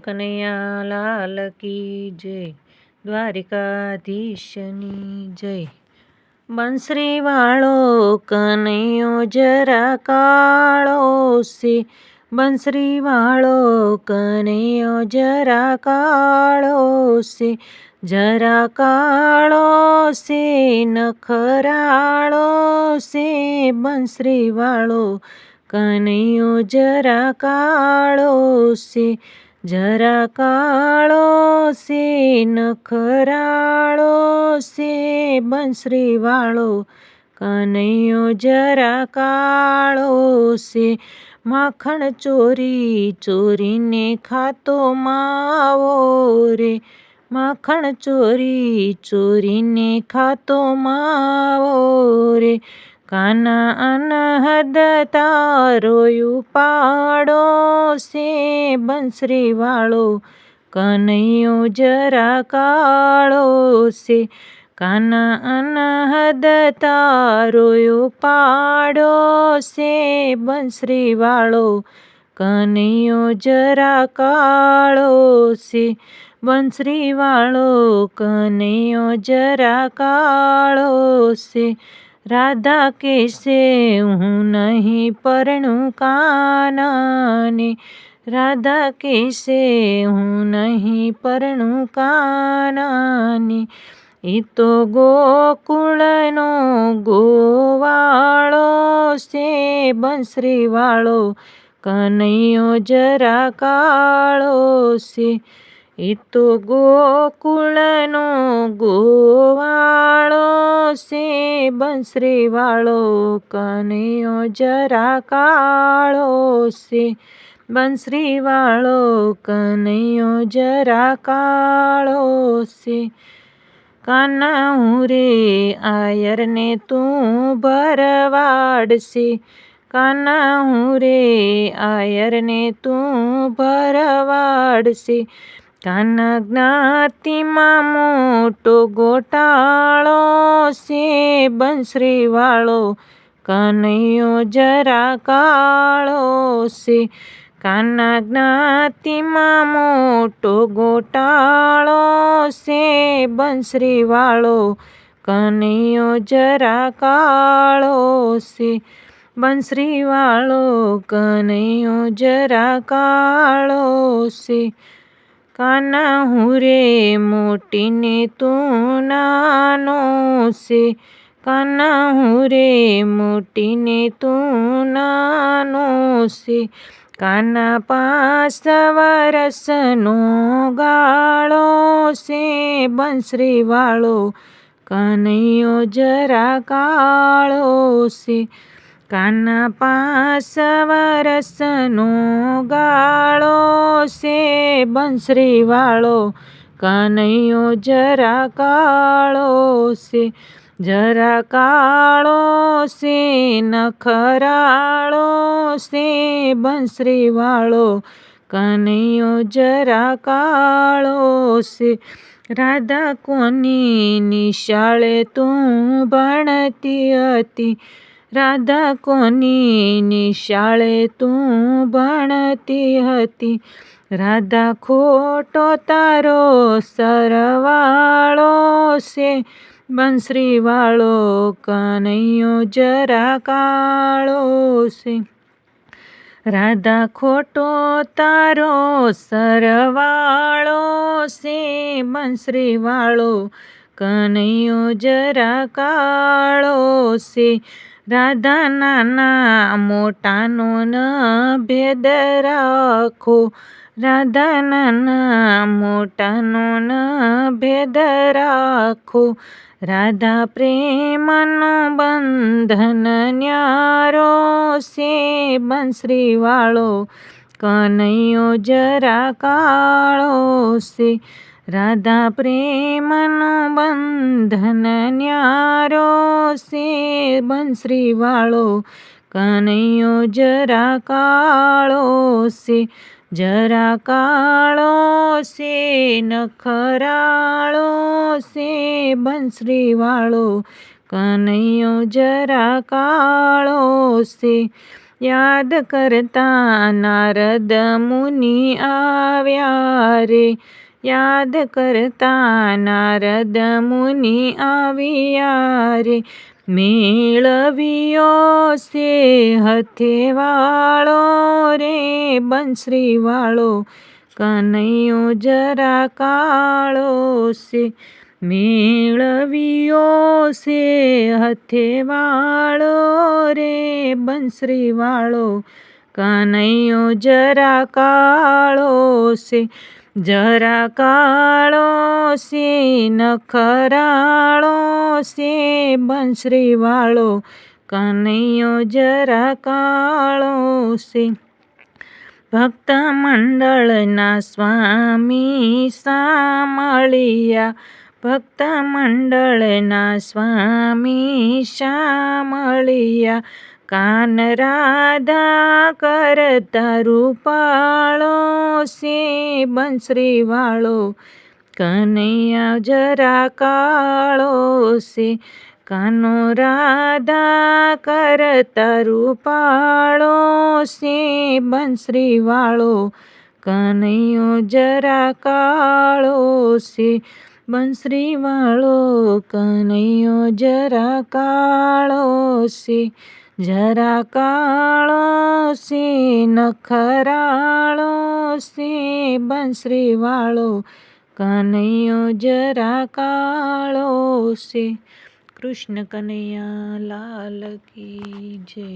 કનૈયા લાલ કી જય. દ્વારિકાધીશની જય. બંસરી વાળો કનૈયો જરા કાળો છે. બંસરી વાળો કનૈયો જરા કાળો છે. જરા કાળો છે, નખરાળો છે. બંસરી વાળો કનૈયો જરા કાળો છે. જરા કાળો સે નખરાળો છે, બંસરીવાળો. કનૈયો જરા કાળો છે, માખણ ચોરી, ચોરીને ખાતો માવો રે. માખણ ચોરી, ચોરીને ખાતો માવો રે. કાના અનહદ તારો ઉપાડો છે બંસરી વાળો કનૈયો જરા કાળો છે કાના અનહદ તારો પાડો છે બંસરી વાળો કનૈયો જરા કાળો છે બંસરી વાળો કનૈયો જરા કાળો છે રાધા કેસે હું નહીં પરણું કાનાને. રાધા કેસે હું નહીં પરણું કાનાને. એ તો ગોકુળનો ગોવાળો છે બંસરી વાળો કનૈયો જરા કાળો છે. એ તો ગોકુળનો ગોવાળો છે, બંસરીવાળો કનૈયો જરા કાળો છે. બંસરીવાળો કનૈયો જરા કાળો છે. કાના રે આયરને તું ભરવાડશે. કાના રે આયરને તું ભરવાડશે. કાના જ્ઞાતિમાં મોટો ગોટાળો છે. બંશ્રીવાળો કનૈયો જરા કાળો છે. કાના જ્ઞાતિમાં મોટો ગોટાળો છે. બંશ્રીવાળો કનૈયો જરા કાળો છે. બંસરીવાળો કનૈયો જરા કાળો છે. કાના રે મોટીને તું નાનો છે. કાના રે મોટીને તું નાનો છે. કાના પાંચ વરસનો ગાળો છે. બંસરી વાળો કનૈયો જરા કાળો છે. કાના પાંચ વરસનો ગાળો છે બંસરી વાળો કનૈયો જરા કાળો છે જરા કાળો છે નખરાળો છે બંસરી વાળો કનૈયો જરા કાળો છે રાધા કોની નિશાળે તું ભણતી હતી? રાધા કોની નિશાળે તું ભણતી હતી? રાધા ખોટો તારો સરવાળો છે. બંસરીવાળો કનૈયો જરા કાળો છે. રાધા ખોટો તારો સરવાળો છે. બંસરીવાળો કનૈયો જરા કાળો છે. રાધા નાના મોટાનો ન ભેદ રાખો. રાધા નાના મોટાનો ન ભેદ રાખો. રાધા પ્રેમનો બંધન ન્યારો સે બંશ્રીવાળો કનૈયો જરા કાળો છે રાધા પ્રેમનો બંધન ન્યારો છે બંશ્રીવાળો વાળો કનૈયો જરા કાળો છે જરા કાળો છે નખરાળો છે બંશ્રીવાળો વાળો કનૈયો જરા કાળો છે યાદ કરતા નારદ મુનિ આવ્યા રે યાદ કરતા નારદ મુનિ આવ્યા રે મેળવ્યો છે હથે વાળો રે બંશ્રીવાળો વાળો કનૈયો જરા કાળો છે મેળવ્યો છે હથે વાળો રે બંશ્રીવાળો વાળો કનૈયો જરા કાળો છે જરા કાળો સી નખરાળો છે બંશ્રીવાળો વાળો કનૈયો જરા કાળો સી ભક્ત મંડળના સ્વામી સામળિયા ભક્ત મંડળના સ્વામી શામળિયા કાન રાધા કરતા રૂપાળો છે બંસરીવાળો કનૈયા જરા કાળો સે. કાનો રાધા કરતા રૂપાળો છે બંસરીવાળો કનૈયો જરા કાળો સે બંસરીવાળો કનૈયો જરા કાળો છે જરા કાળો છે નખરાળો છે બંસરી વાળો કનૈયો જરા કાળો છે કૃષ્ણ કનૈયા લાલ કી જય.